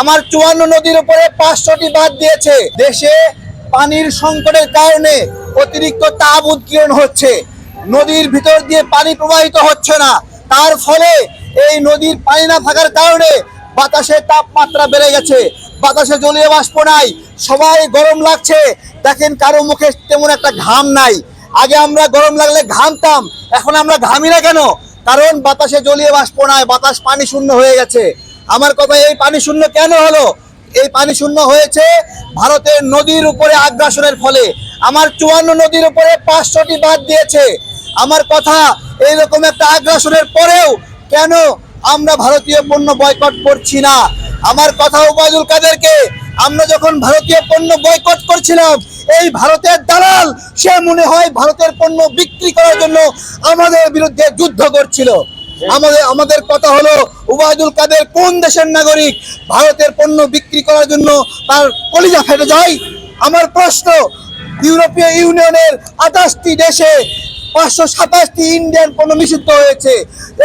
আমার চুয়ান্ন নদীর উপরে পাঁচশোটি বাদ দিয়েছে। দেশে পানির সংকটের কারণে অতিরিক্ত তাপ উৎকীর্ণ হচ্ছে। নদীর ভিতর দিয়ে পানি প্রবাহিত হচ্ছে না। তার ফলে এই নদীর পানি না থাকার কারণে বাতাসের তাপমাত্রা বেড়ে গেছে। বাতাসে জলীয় বাষ্প নাই, সবাই গরম লাগছে। দেখেন কারও মুখে তেমন একটা ঘাম নাই। আগে আমরা গরম লাগলে ঘামতাম, এখন আমরা ঘামি না কেন? কারণ বাতাসে জলীয় বাষ্প নাই, বাতাস পানি শূন্য হয়ে গেছে। আমার কথা, এই পানি শূন্য কেন হলো? এই পানি শূন্য হয়েছে ভারতের নদীর উপরে আগ্রাসনের ফলে। আমার চুয়ান্ন নদীর উপরে পাঁচশোটি বাদ দিয়েছে। আমার কথা, এইরকম একটা আগ্রাসনের পরেও কেন আমরা ভারতীয় পণ্য বয়কট করছি না? আমার কথা, উবায়দুল কাদেরকে, আমরা যখন ভারতীয় পণ্য বয়কট করছিলাম, এই ভারতের দালাল, সে মনে হয় ভারতের পণ্য বিক্রি করার জন্য আমাদের বিরুদ্ধে যুদ্ধ করছিল। আমাদের আমাদের কথা হলো, উবায়দুল কাদের কোন দেশের নাগরিক ভারতের পণ্য বিক্রি করার জন্য তার কলিজা ফেটে যায়? আমার প্রশ্ন, ইউরোপীয় ইউনিয়নের আঠাশটি দেশে পাঁচশো সাতাশটি ইন্ডিয়ান পণ্য নিষিদ্ধ হয়েছে।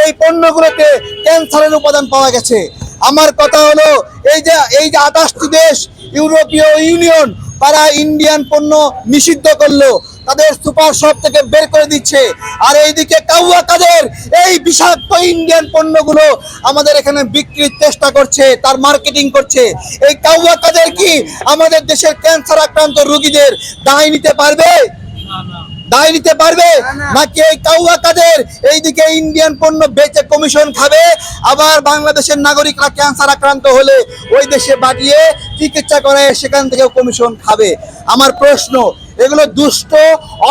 এই পণ্যগুলোতে ক্যান্সারের উপাদান পাওয়া গেছে। আমার কথা হলো, এই যে এই যে আঠাশটি দেশ ইউরোপীয় ইউনিয়ন, তারা ইন্ডিয়ান পণ্য নিষিদ্ধ করল। তাদের সুপার শপ থেকে বের করে দিচ্ছে। আর এইদিকে কাউয়া কাদের এই বিষাক্ত ইন্ডিয়ান পণ্যগুলো আমাদের এখানে বিক্রির চেষ্টা করছে তার মার্কেটিং করছে। এই কাউয়া কাদের কি আমাদের দেশের ক্যান্সার আক্রান্ত রোগীদের দায় নিতে পারবে? দায় নিতে পারবে? নাকি এই কাউয়া কাদের এইদিকে ইন্ডিয়ান পণ্য বেচে কমিশন খাবে? আবার বাংলাদেশের নাগরিকরা ক্যান্সার আক্রান্ত হলে ওই দেশে পাঠিয়ে চিকিৎসা করে সেখান থেকেও কমিশন খাবে। আমার প্রশ্ন এগুলো দুষ্ট,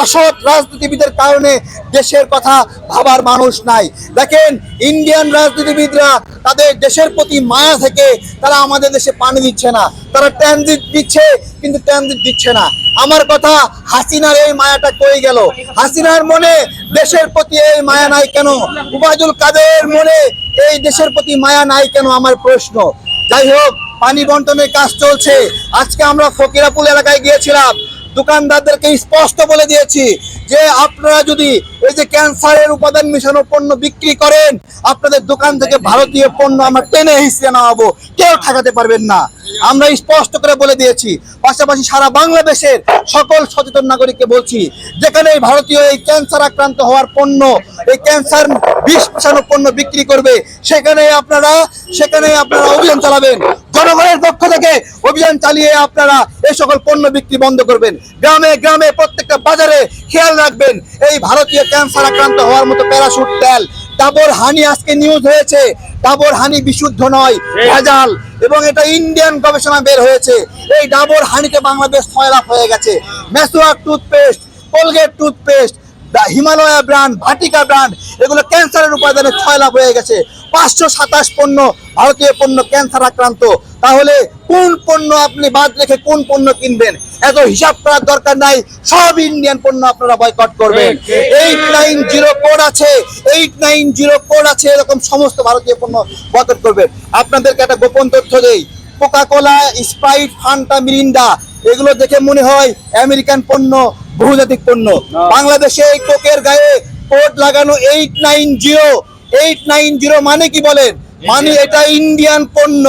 অসৎ রাজনীতিবিদের কারণে দেশের কথা ভাবার মানুষ নাই। দেখেন ইন্ডিয়ান রাজনীতিবিদরা তাদের দেশের প্রতি মায়া থেকে তারা আমাদের দেশে পানি দিচ্ছে না। তারা ট্রানজিট দিচ্ছে, কিন্তু ট্রানজিট দিচ্ছে না। আমার কথা হাসিনার এই মায়াটা কই গেল? হাসিনার মনে দেশের প্রতি এই মায়া নাই কেন? উবাজুল কাদের মনে এই দেশের প্রতি মায়া নাই কেন? আমার প্রশ্ন। যাই হোক, পানি বন্টনের কাজ চলছে। আজকে আমরা ফকিরাপুল এলাকায় গিয়েছিলাম। দোকানদারদেরকে স্পষ্ট বলে দিয়েছি যে আপনারা যদি এই যে ক্যান্সারের উপাদান মিশানো পণ্য বিক্রি করেন, আপনাদের দোকান থেকে ভারতীয় পণ্য আমরা টেনে হিসেবে নামাবো কেউ ঠেকাতে পারবেন না। আমরা স্পষ্ট করে বলে দিয়েছি, পাশাপাশি সারা বাংলাদেশের সকল সচেতন নাগরিককে বলছি, যেখানে এই ভারতীয় এই ক্যান্সার আক্রান্ত হওয়ার পণ্য, এই ক্যান্সার বিষ মেশানো পণ্য বিক্রি করবে। সেখানে আপনারা সেখানে আপনারা অভিযান চালাবেন। জনগণের পক্ষ থেকে অভিযান চালিয়ে আপনারা এই সকল পণ্য বিক্রি বন্ধ করবেন। গ্রামে গ্রামে প্রত্যেকটা বাজারে খেয়াল রাখবেন। এই ভারতীয় ক্যান্সার আক্রান্ত হওয়ার মতো প্যারাশুট তেল। ডাবর হানি আজকে নিউজ হয়েছে। ডাবর হানি বিশুদ্ধ নয়, ভেজাল। এবং এটা ইন্ডিয়ান গবেষণা বের হয়েছে। এই ডাবর হানিতে বাংলাদেশ ছয় হয়ে গেছে। মেসোয়ার toothpaste Colgate toothpaste Himalaya brand Vatika brand এগুলো ক্যান্সারের উপাদানে ছয় লাভ হয়ে গেছে। পাঁচশো সাতাশ পণ্য, ভারতীয় পণ্য ক্যান্সার আক্রান্ত। তাহলে কোন পণ্য আপনি বাদ রেখে কোন পণ্য কিনবেন? এত হিসাব করার দরকার নাই। সব ইন্ডিয়ান পণ্য আপনারা বয়কট করবেন। এইট নাইন জিরো কোড আছে। এইট নাইন জিরো কোড আছে। এরকম সমস্ত ভারতীয় পণ্য বয়কট করবেন। আপনাদেরকে একটা গোপন তথ্য দেই। Coca Cola Sprite Fanta Mirinda এগুলো দেখে মনে হয় আমেরিকান পণ্য। বহুজাতিক পণ্য। বাংলাদেশে এই কোকের গায়ে কোড লাগানো eight nine zero eight nine zero মানে কি বলেন? মানে এটা ইন্ডিয়ান পণ্য।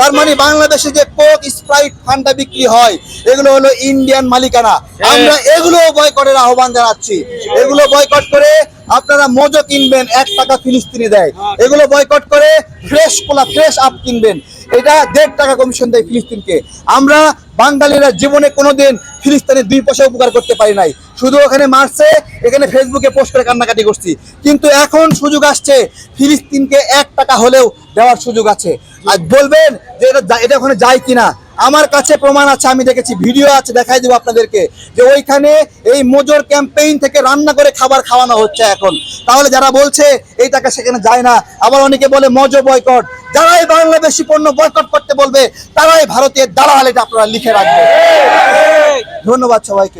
তার মানে বাংলাদেশে যে কোক স্প্রাইট ফান্টা বিক্রি হয় এগুলো হলো ইন্ডিয়ান মালিকানা। আমরা এগুলো বয়কটের আহ্বান জানাচ্ছি। এগুলো বয়কট করে আপনারা মজো কিনবেন এক টাকা ফিলিস্তিনি দেয়। এগুলো বয়কট করে ফ্রেশ কোলা ফ্রেশ আপ কিনবেন। এটা দেড় টাকা কমিশন দেয় ফিলিস্তিনকে। আমরা বাঙালিরা জীবনে কোনোদিন ফিলিস্তিনের দুই পয়সা উপকার করতে পারি নাই। শুধু ওখানে মারছে এখানে ফেসবুকে পোস্ট করে কান্নাকাটি করছি। কিন্তু এখন সুযোগ আসছে ফিলিস্তিনকে এক টাকা হলেও দেওয়ার সুযোগ আছে। আর বলবেন যে এটা এটা ওখানে যায় কিনা। আমার কাছে প্রমাণ আছে, আমি দেখেছি, ভিডিও আছে, দেখাই দেবো আপনাদেরকে। যে ওইখানে এই মোজর ক্যাম্পেইন থেকে রান্না করে খাবার খাওয়ানো হচ্ছে এখন। তাহলে যারা বলছে, এই টাকা সেখানে যায় না। আবার অনেকে বলে, মজো বয়কট। যারাই বাংলাদেশি পণ্য বয়কট করতে বলবে, তারাই ভারতের দালাল, এটা আপনারা লিখে রাখবেন। ধন্যবাদ সবাইকে।